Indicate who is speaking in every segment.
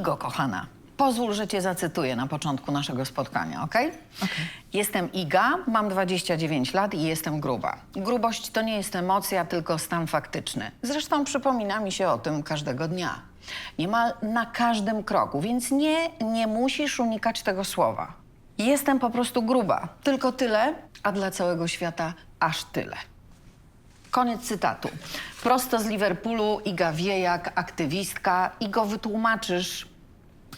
Speaker 1: Igo, kochana, pozwól, że cię zacytuję na początku naszego spotkania, ok? Jestem Iga, mam 29 lat i jestem gruba. Grubość to nie jest emocja, tylko stan faktyczny. Zresztą przypomina mi się o tym każdego dnia. Niemal na każdym kroku, więc nie, nie musisz unikać tego słowa. Jestem po prostu gruba. Tylko tyle, a dla całego świata aż tyle. Koniec cytatu. Prosto z Liverpoolu Iga wie jak aktywistka i go wytłumaczysz,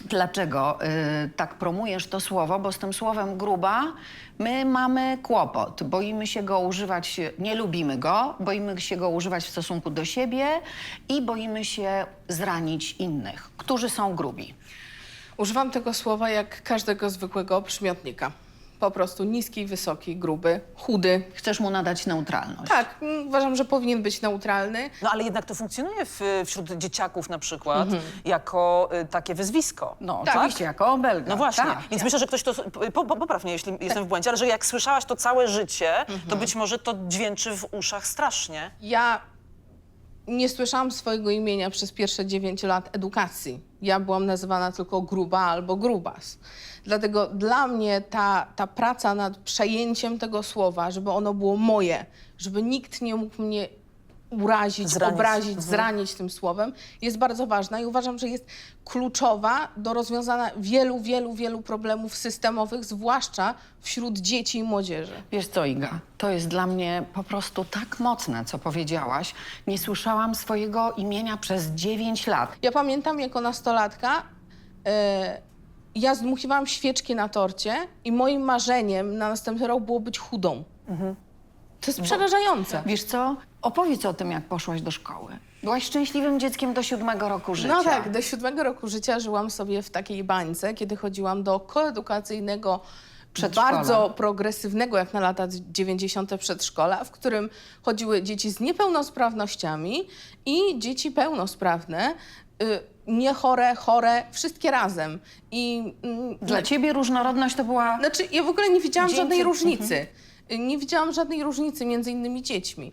Speaker 1: dlaczego y, tak promujesz to słowo, bo z tym słowem gruba my mamy kłopot. Boimy się go używać, nie lubimy go, boimy się go używać w stosunku do siebie i boimy się zranić innych, którzy są grubi.
Speaker 2: Używam tego słowa jak każdego zwykłego przymiotnika. Po prostu niski, wysoki, gruby, chudy.
Speaker 1: Chcesz mu nadać neutralność.
Speaker 2: Tak, mm, uważam, że powinien być neutralny.
Speaker 3: No ale jednak to funkcjonuje w, wśród dzieciaków na przykład jako y, takie wyzwisko.
Speaker 1: No,
Speaker 2: Tak.
Speaker 1: oczywiście, jako obelga.
Speaker 3: No właśnie,
Speaker 1: Tak.
Speaker 3: więc myślę, że ktoś to, po, po, popraw mnie, jeśli jestem w błędzie, ale że jak słyszałaś to całe życie, to być może to dźwięczy w uszach strasznie.
Speaker 2: Ja nie słyszałam swojego imienia przez pierwsze 9 lat edukacji. Ja byłam nazywana tylko gruba albo grubas. Dlatego dla mnie ta, ta praca nad przejęciem tego słowa, żeby ono było moje, żeby nikt nie mógł mnie urazić,
Speaker 3: Zranić.
Speaker 2: obrazić, zranić tym słowem, jest bardzo ważna i uważam, że jest kluczowa do rozwiązania wielu, wielu, wielu problemów systemowych, zwłaszcza wśród dzieci i młodzieży.
Speaker 1: Wiesz co, Iga, to jest dla mnie po prostu tak mocne, co powiedziałaś. Nie słyszałam swojego imienia przez 9 lat.
Speaker 2: Ja pamiętam jako nastolatka, e, ja zdmuchiwałam świeczki na torcie i moim marzeniem na następny rok było być chudą. To jest przerażające.
Speaker 1: Wiesz co? Opowiedz o tym, jak poszłaś do szkoły. Byłaś szczęśliwym dzieckiem do siódmego roku życia.
Speaker 2: No tak, do siódmego roku życia żyłam sobie w takiej bańce, kiedy chodziłam do koedukacyjnego,
Speaker 1: Przedszkola.
Speaker 2: bardzo progresywnego jak na lata 90. przedszkola, w którym chodziły dzieci z niepełnosprawnościami i dzieci pełnosprawne, y, nie chore, chore, wszystkie razem. I mm,
Speaker 1: Dla ciebie różnorodność to była...
Speaker 2: Znaczy, ja w ogóle nie widziałam
Speaker 1: Dzięki-
Speaker 2: żadnej różnicy. Nie widziałam żadnej różnicy między innymi dziećmi.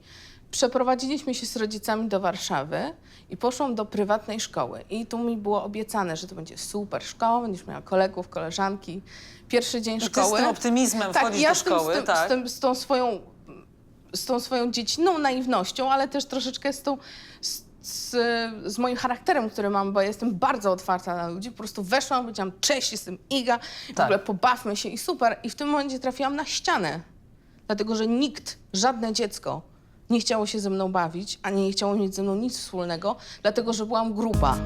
Speaker 2: Przeprowadziliśmy się z rodzicami do Warszawy i poszłam do prywatnej szkoły. I tu mi było obiecane, że to będzie super szkoła, będziesz miała kolegów, koleżanki. Pierwszy dzień
Speaker 3: ty z
Speaker 2: szkoły.
Speaker 3: tym optymizmem
Speaker 2: tak,
Speaker 3: wchodzisz
Speaker 2: ja
Speaker 3: do
Speaker 2: z tym-
Speaker 3: szkoły,
Speaker 2: z, tym,
Speaker 3: tak.
Speaker 2: z, tym, z tą swoją z tą swoją dziecinną naiwnością, ale też troszeczkę z tą z, z, z moim charakterem, który mam, bo jestem bardzo otwarta na ludzi. Po prostu weszłam, powiedziałam, cześć, jestem Iga, i w
Speaker 3: Tak.
Speaker 2: ogóle pobawmy się i super. I w tym momencie trafiłam na ścianę, dlatego że nikt, żadne dziecko nie chciało się ze mną bawić, ani nie chciało mieć ze mną nic wspólnego, dlatego że byłam gruba.